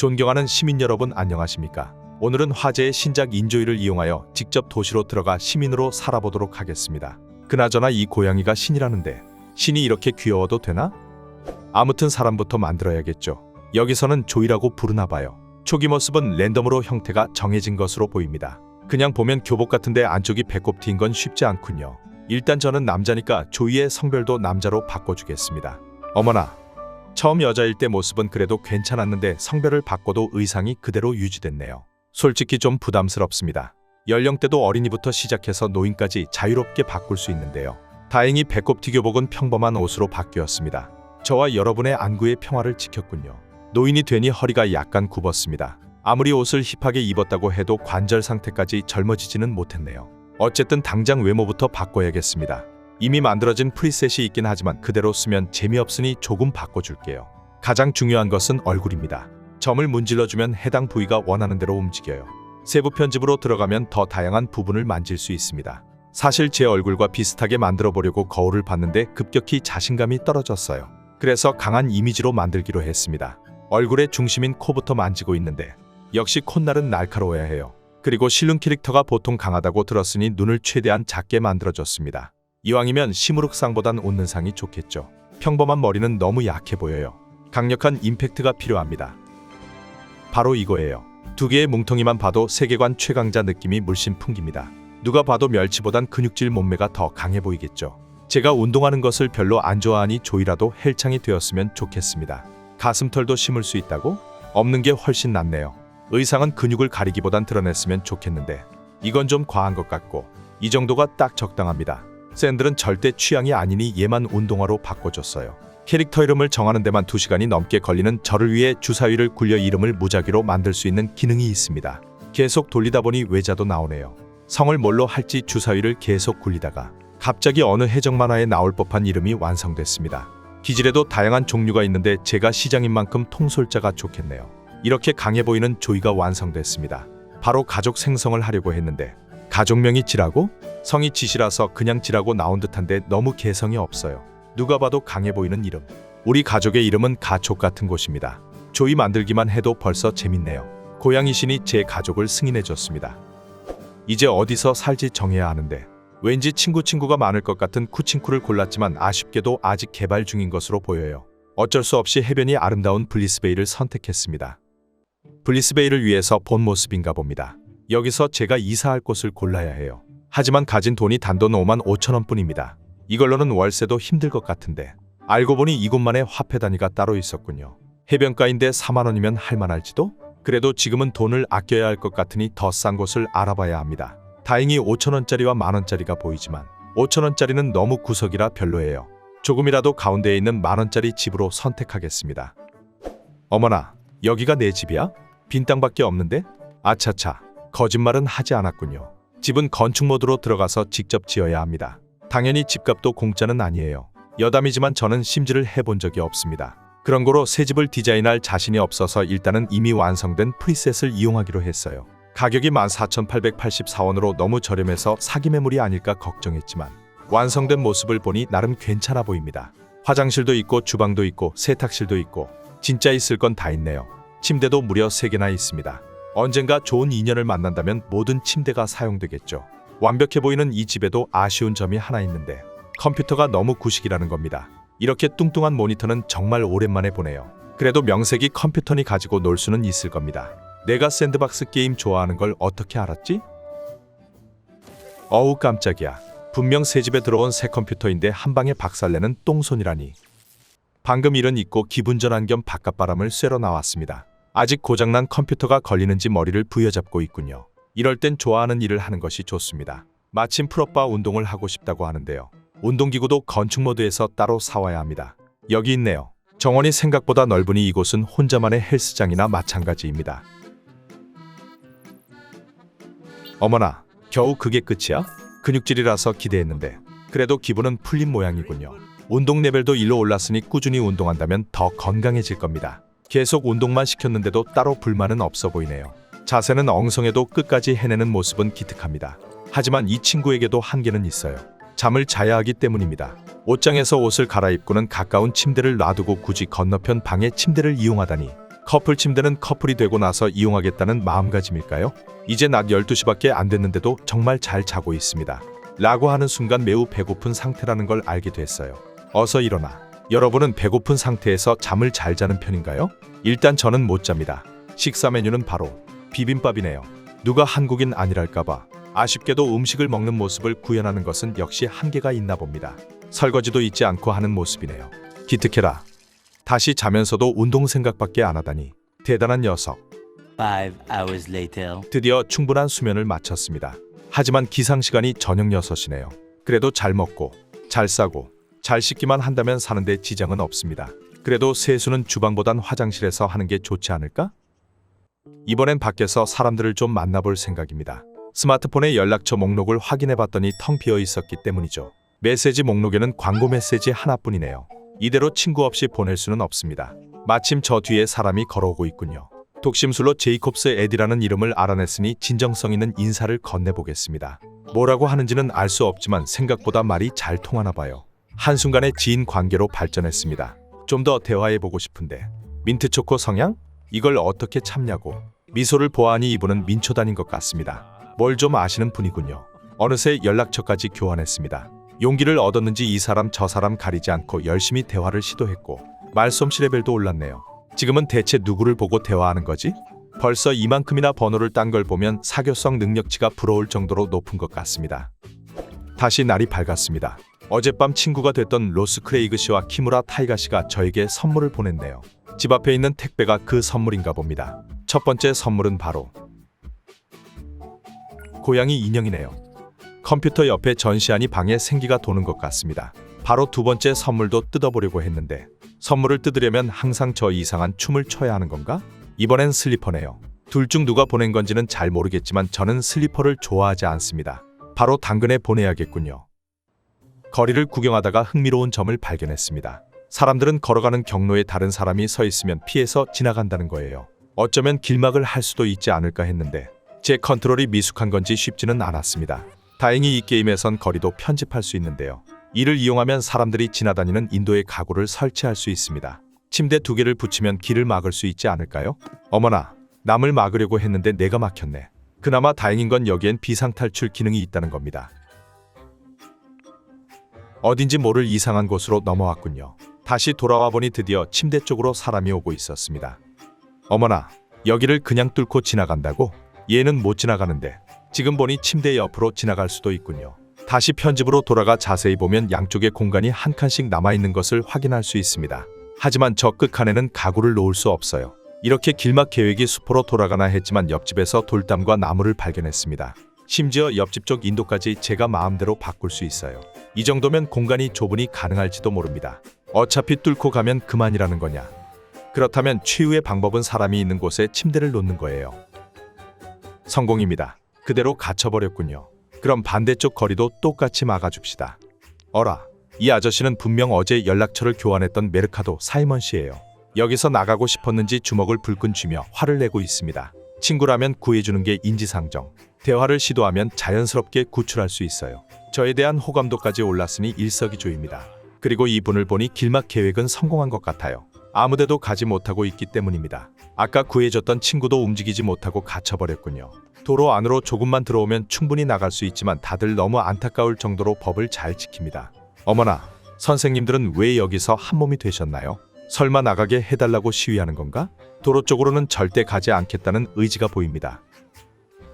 존경하는 시민 여러분 안녕하십니까? 오늘은 화제의 신작 인조이를 이용하여 직접 도시로 들어가 시민으로 살아보도록 하겠습니다. 그나저나 이 고양이가 신이라는데 신이 이렇게 귀여워도 되나? 아무튼 사람부터 만들어야겠죠. 여기서는 조이라고 부르나 봐요. 초기 모습은 랜덤으로 형태가 정해진 것으로 보입니다. 그냥 보면 교복 같은데 안쪽이 배꼽 튀인 건 쉽지 않군요. 일단 저는 남자니까 조이의 성별도 남자로 바꿔주겠습니다. 어머나, 처음 여자일 때 모습은 그래도 괜찮았는데 성별을 바꿔도 의상이 그대로 유지됐네요. 솔직히 좀 부담스럽습니다. 연령대도 어린이부터 시작해서 노인까지 자유롭게 바꿀 수 있는데요. 다행히 배꼽티 교복은 평범한 옷으로 바뀌었습니다. 저와 여러분의 안구의 평화를 지켰군요. 노인이 되니 허리가 약간 굽었습니다. 아무리 옷을 힙하게 입었다고 해도 관절 상태까지 젊어지지는 못했네요. 어쨌든 당장 외모부터 바꿔야겠습니다. 이미 만들어진 프리셋이 있긴 하지만 그대로 쓰면 재미없으니 조금 바꿔줄게요. 가장 중요한 것은 얼굴입니다. 점을 문질러주면 해당 부위가 원하는 대로 움직여요. 세부 편집으로 들어가면 더 다양한 부분을 만질 수 있습니다. 사실 제 얼굴과 비슷하게 만들어 보려고 거울을 봤는데 급격히 자신감이 떨어졌어요. 그래서 강한 이미지로 만들기로 했습니다. 얼굴의 중심인 코부터 만지고 있는데 역시 콧날은 날카로워야 해요. 그리고 실눈 캐릭터가 보통 강하다고 들었으니 눈을 최대한 작게 만들어줬습니다. 이왕이면 시무룩상보단 웃는 상이 좋겠죠. 평범한 머리는 너무 약해 보여요. 강력한 임팩트가 필요합니다. 바로 이거예요. 두 개의 뭉텅이만 봐도 세계관 최강자 느낌이 물씬 풍깁니다. 누가 봐도 멸치보단 근육질 몸매가 더 강해 보이겠죠. 제가 운동하는 것을 별로 안 좋아하니 조이라도 헬창이 되었으면 좋겠습니다. 가슴털도 심을 수 있다고? 없는 게 훨씬 낫네요. 의상은 근육을 가리기보단 드러냈으면 좋겠는데 이건 좀 과한 것 같고 이 정도가 딱 적당합니다. 샌들은 절대 취향이 아니니 얘만 운동화로 바꿔줬어요. 캐릭터 이름을 정하는 데만 2시간이 넘게 걸리는 저를 위해 주사위를 굴려 이름을 무작위로 만들 수 있는 기능이 있습니다. 계속 돌리다 보니 외자도 나오네요. 성을 뭘로 할지 주사위를 계속 굴리다가 갑자기 어느 해적 만화에 나올 법한 이름이 완성됐습니다. 기질에도 다양한 종류가 있는데 제가 시장인 만큼 통솔자가 좋겠네요. 이렇게 강해 보이는 조이가 완성됐습니다. 바로 가족 생성을 하려고 했는데 가족명이 지라고? 성이 지시라서 그냥 지라고 나온 듯한데 너무 개성이 없어요. 누가 봐도 강해 보이는 이름. 우리 가족의 이름은 가족 같은 곳입니다. 조이 만들기만 해도 벌써 재밌네요. 고양이 신이 제 가족을 승인해 줬습니다. 이제 어디서 살지 정해야 하는데 왠지 친구 친구가 많을 것 같은 쿠친쿠를 골랐지만 아쉽게도 아직 개발 중인 것으로 보여요. 어쩔 수 없이 해변이 아름다운 블리스베이를 선택했습니다. 블리스베이를 위해서 본 모습인가 봅니다. 여기서 제가 이사할 곳을 골라야 해요. 하지만 가진 돈이 단돈 5만 5천 원뿐입니다. 이걸로는 월세도 힘들 것 같은데 알고 보니 이곳만의 화폐 단위가 따로 있었군요. 해변가인데 4만 원이면 할만할지도? 그래도 지금은 돈을 아껴야 할 것 같으니 더 싼 곳을 알아봐야 합니다. 다행히 5천 원짜리와 만 원짜리가 보이지만 5천 원짜리는 너무 구석이라 별로예요. 조금이라도 가운데에 있는 만 원짜리 집으로 선택하겠습니다. 어머나, 여기가 내 집이야? 빈 땅밖에 없는데? 아차차, 거짓말은 하지 않았군요. 집은 건축 모드로 들어가서 직접 지어야 합니다. 당연히 집값도 공짜는 아니에요. 여담이지만 저는 심지를 해본 적이 없습니다. 그런 거로 새 집을 디자인할 자신이 없어서 일단은 이미 완성된 프리셋을 이용하기로 했어요. 가격이 14,884원으로 너무 저렴해서 사기 매물이 아닐까 걱정했지만 완성된 모습을 보니 나름 괜찮아 보입니다. 화장실도 있고 주방도 있고 세탁실도 있고 진짜 있을 건 다 있네요. 침대도 무려 3개나 있습니다. 언젠가 좋은 인연을 만난다면 모든 침대가 사용되겠죠. 완벽해 보이는 이 집에도 아쉬운 점이 하나 있는데 컴퓨터가 너무 구식이라는 겁니다. 이렇게 뚱뚱한 모니터는 정말 오랜만에 보네요. 그래도 명색이 컴퓨터니 가지고 놀 수는 있을 겁니다. 내가 샌드박스 게임 좋아하는 걸 어떻게 알았지? 어우 깜짝이야. 분명 새 집에 들어온 새 컴퓨터인데 한 방에 박살내는 똥손이라니. 방금 일은 있고 기분 전환 겸 바깥바람을 쐬러 나왔습니다. 아직 고장난 컴퓨터가 걸리는지 머리를 부여잡고 있군요. 이럴 땐 좋아하는 일을 하는 것이 좋습니다. 마침 풀업바 운동을 하고 싶다고 하는데요. 운동기구도 건축 모드에서 따로 사와야 합니다. 여기 있네요. 정원이 생각보다 넓으니 이곳은 혼자만의 헬스장이나 마찬가지입니다. 어머나, 겨우 그게 끝이야? 근육질이라서 기대했는데 그래도 기분은 풀린 모양이군요. 운동 레벨도 일로 올랐으니 꾸준히 운동한다면 더 건강해질 겁니다. 계속 운동만 시켰는데도 따로 불만은 없어 보이네요. 자세는 엉성해도 끝까지 해내는 모습은 기특합니다. 하지만 이 친구에게도 한계는 있어요. 잠을 자야 하기 때문입니다. 옷장에서 옷을 갈아입고는 가까운 침대를 놔두고 굳이 건너편 방의 침대를 이용하다니 커플 침대는 커플이 되고 나서 이용하겠다는 마음가짐일까요? 이제 낮 12시밖에 안 됐는데도 정말 잘 자고 있습니다. 라고 하는 순간 매우 배고픈 상태라는 걸 알게 됐어요. 어서 일어나. 여러분은 배고픈 상태에서 잠을 잘 자는 편인가요? 일단 저는 못 잡니다. 식사 메뉴는 바로 비빔밥이네요. 누가 한국인 아니랄까봐 아쉽게도 음식을 먹는 모습을 구현하는 것은 역시 한계가 있나 봅니다. 설거지도 잊지 않고 하는 모습이네요. 기특해라. 다시 자면서도 운동 생각밖에 안 하다니 대단한 녀석. 드디어 충분한 수면을 마쳤습니다. 하지만 기상 시간이 저녁 6시네요. 그래도 잘 먹고 잘 싸고 잘 씻기만 한다면 사는데 지장은 없습니다. 그래도 세수는 주방보단 화장실에서 하는 게 좋지 않을까? 이번엔 밖에서 사람들을 좀 만나볼 생각입니다. 스마트폰의 연락처 목록을 확인해 봤더니 텅 비어 있었기 때문이죠. 메시지 목록에는 광고 메시지 하나뿐이네요. 이대로 친구 없이 보낼 수는 없습니다. 마침 저 뒤에 사람이 걸어오고 있군요. 독심술로 제이콥스 에디라는 이름을 알아냈으니 진정성 있는 인사를 건네보겠습니다. 뭐라고 하는지는 알 수 없지만 생각보다 말이 잘 통하나 봐요. 한순간에 지인 관계로 발전했습니다. 좀 더 대화해보고 싶은데 민트초코 성향? 이걸 어떻게 참냐고 미소를 보아하니 이분은 민초단인 것 같습니다. 뭘 좀 아시는 분이군요. 어느새 연락처까지 교환했습니다. 용기를 얻었는지 이 사람 저 사람 가리지 않고 열심히 대화를 시도했고 말솜씨 레벨도 올랐네요. 지금은 대체 누구를 보고 대화하는 거지? 벌써 이만큼이나 번호를 딴 걸 보면 사교성 능력치가 부러울 정도로 높은 것 같습니다. 다시 날이 밝았습니다. 어젯밤 친구가 됐던 로스 크레이그 씨와 키무라 타이가 씨가 저에게 선물을 보냈네요. 집 앞에 있는 택배가 그 선물인가 봅니다. 첫 번째 선물은 바로 고양이 인형이네요. 컴퓨터 옆에 전시하니 방에 생기가 도는 것 같습니다. 바로 두 번째 선물도 뜯어보려고 했는데 선물을 뜯으려면 항상 저 이상한 춤을 춰야 하는 건가? 이번엔 슬리퍼네요. 둘 중 누가 보낸 건지는 잘 모르겠지만 저는 슬리퍼를 좋아하지 않습니다. 바로 당근에 보내야겠군요. 거리를 구경하다가 흥미로운 점을 발견했습니다. 사람들은 걸어가는 경로에 다른 사람이 서 있으면 피해서 지나간다는 거예요. 어쩌면 길막을 할 수도 있지 않을까 했는데 제 컨트롤이 미숙한 건지 쉽지는 않았습니다. 다행히 이 게임에선 거리도 편집할 수 있는데요. 이를 이용하면 사람들이 지나다니는 인도의 가구를 설치할 수 있습니다. 침대 두 개를 붙이면 길을 막을 수 있지 않을까요? 어머나, 남을 막으려고 했는데 내가 막혔네. 그나마 다행인 건 여기엔 비상탈출 기능이 있다는 겁니다. 어딘지 모를 이상한 곳으로 넘어왔군요. 다시 돌아와 보니 드디어 침대 쪽으로 사람이 오고 있었습니다. 어머나, 여기를 그냥 뚫고 지나간다고? 얘는 못 지나가는데 지금 보니 침대 옆으로 지나갈 수도 있군요. 다시 편집으로 돌아가 자세히 보면 양쪽에 공간이 한 칸씩 남아있는 것을 확인할 수 있습니다. 하지만 저 끝칸에는 가구를 놓을 수 없어요. 이렇게 길막 계획이 수포로 돌아가나 했지만 옆집에서 돌담과 나무를 발견했습니다. 심지어 옆집 쪽 인도까지 제가 마음대로 바꿀 수 있어요. 이 정도면 공간이 좁으니 가능할지도 모릅니다. 어차피 뚫고 가면 그만이라는 거냐. 그렇다면 최후의 방법은 사람이 있는 곳에 침대를 놓는 거예요. 성공입니다. 그대로 갇혀버렸군요. 그럼 반대쪽 거리도 똑같이 막아줍시다. 어라, 이 아저씨는 분명 어제 연락처를 교환했던 메르카도 사이먼 씨예요. 여기서 나가고 싶었는지 주먹을 불끈 쥐며 화를 내고 있습니다. 친구라면 구해주는 게 인지상정. 대화를 시도하면 자연스럽게 구출할 수 있어요. 저에 대한 호감도까지 올랐으니 일석이조입니다. 그리고 이분을 보니 길막 계획은 성공한 것 같아요. 아무데도 가지 못하고 있기 때문입니다. 아까 구해줬던 친구도 움직이지 못하고 갇혀버렸군요. 도로 안으로 조금만 들어오면 충분히 나갈 수 있지만 다들 너무 안타까울 정도로 법을 잘 지킵니다. 어머나, 선생님들은 왜 여기서 한 몸이 되셨나요? 설마 나가게 해달라고 시위하는 건가? 도로 쪽으로는 절대 가지 않겠다는 의지가 보입니다.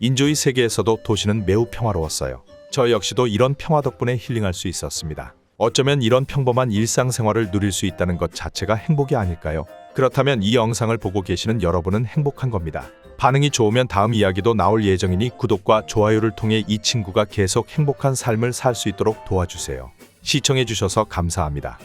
인조의 세계에서도 도시는 매우 평화로웠어요. 저 역시도 이런 평화 덕분에 힐링할 수 있었습니다. 어쩌면 이런 평범한 일상생활을 누릴 수 있다는 것 자체가 행복이 아닐까요? 그렇다면 이 영상을 보고 계시는 여러분은 행복한 겁니다. 반응이 좋으면 다음 이야기도 나올 예정이니 구독과 좋아요를 통해 이 친구가 계속 행복한 삶을 살 수 있도록 도와주세요. 시청해주셔서 감사합니다.